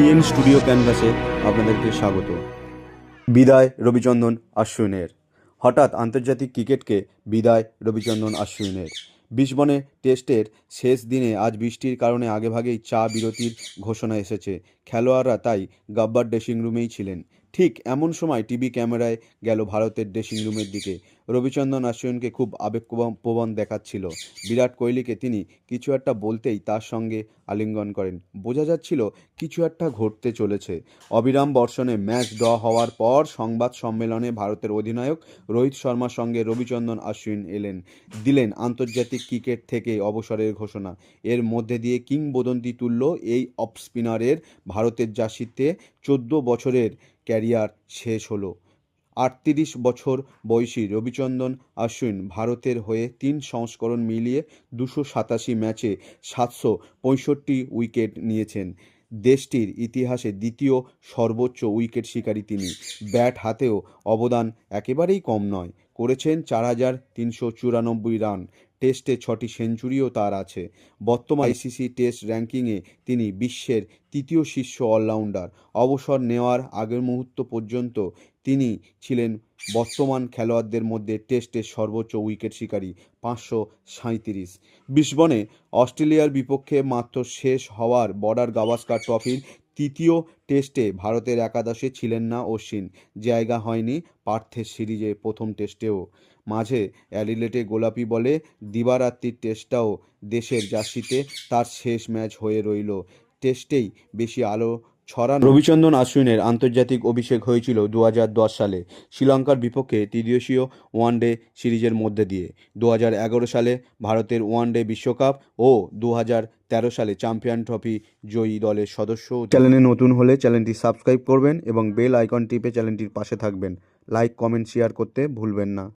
PN studio ক্যানভাসে আপনাদেরকে স্বাগত। বিদায়, রবিচন্দন আশ্বিনের হঠাৎ আন্তর্জাতিক ক্রিকেটকে বিদায়, রবিচন্দন আশ্বিনের বিশবনে টেস্টের শেষ দিনে আজ বৃষ্টির কারণে আগেভাগেই চা বিরতির ঘোষণা এসেছে। খেলোয়াড়রা তাই গাব্বার ড্রেসিং রুমেই ছিলেন। ঠিক এমন সময় টিভি ক্যামেরায় গেল ভারতের ড্রেসিং রুমের দিকে। রবিচন্দন আশ্বিনকে খুব আবেগপ্রবণ দেখাচ্ছিল। বিরাট কোহলিকে তিনি কিছু একটা বলতেই তার সঙ্গে আলিঙ্গন করেন। বোঝা যাচ্ছিল কিছু একটা ঘটতে চলেছে। অবিরাম বর্ষণে ম্যাচ ড্র হওয়ার পর সংবাদ সম্মেলনে ভারতের অধিনায়ক রোহিত শর্মার সঙ্গে রবিচন্দন আশ্বিন এলেন। দিলেন আন্তর্জাতিক ক্রিকেট থেকে অবসরের ঘোষণা। এর মধ্যে দিয়ে কিংবদন্তি তুল্য এই অফ স্পিনারের ভারতের জার্সিতে চোদ্দ বছরের ক্যারিয়ার শেষ হলো। আটত্রিশ বছর বয়সী রবিচন্দন আশ্বিন ভারতের হয়ে তিন সংস্করণ মিলিয়ে দুশো সাতাশি ম্যাচে সাতশো পঁয়ষট্টি উইকেট নিয়েছেন। দেশটির ইতিহাসে দ্বিতীয় সর্বোচ্চ উইকেট শিকারী তিনি। ব্যাট হাতেও অবদান একেবারেই কম নয়, করেছেন চার হাজার তিনশো চুরানব্বই রান। টেস্টে ছটি সেঞ্চুরিও তার আছে। বর্তমান আইসিসি টেস্ট র্যাঙ্কিংয়ে তিনি বিশ্বের তৃতীয় শীর্ষ অলরাউন্ডার। অবসর নেওয়ার আগের মুহূর্ত পর্যন্ত তিনি ছিলেন বর্তমান খেলোয়াড়দের মধ্যে টেস্টের সর্বোচ্চ উইকেট শিকারী, পাঁচশো সাঁইত্রিশ। বিশবনে অস্ট্রেলিয়ার বিপক্ষে মাত্র শেষ হওয়ার বর্ডার গাভাস্কার ট্রফির তৃতীয় টেস্টে ভারতের একাদশে ছিলেন না অশ্বিন। জায়গা হয়নি পার্থের সিরিজে প্রথম টেস্টেও। মাঝে অ্যালিলেটে গোলাপি বলে দিবারাত্রির টেস্টটাও দেশের জার্সিতে তার শেষ ম্যাচ হয়ে রইল। টেস্টেই বেশি আলো ছড়ানো রবিচন্দন আশ্বিনের আন্তর্জাতিক অভিষেক হয়েছিল দু হাজার দশ সালে শ্রীলঙ্কার বিপক্ষে ত্রিদেশীয় ওয়ানডে সিরিজের মধ্যে দিয়ে। দু হাজার এগারো সালে ভারতের ওয়ানডে বিশ্বকাপ ও দু তেরো সালে চ্যাম্পিয়ন ট্রফি জয়ী দলের সদস্য চ্যানেলে নতুন হলে চ্যানেলটি সাবস্ক্রাইব করবেন এবং বেল আইকন টিপে চ্যানেলটির পাশে থাকবেন। লাইক কমেন্ট শেয়ার করতে ভুলবেন না।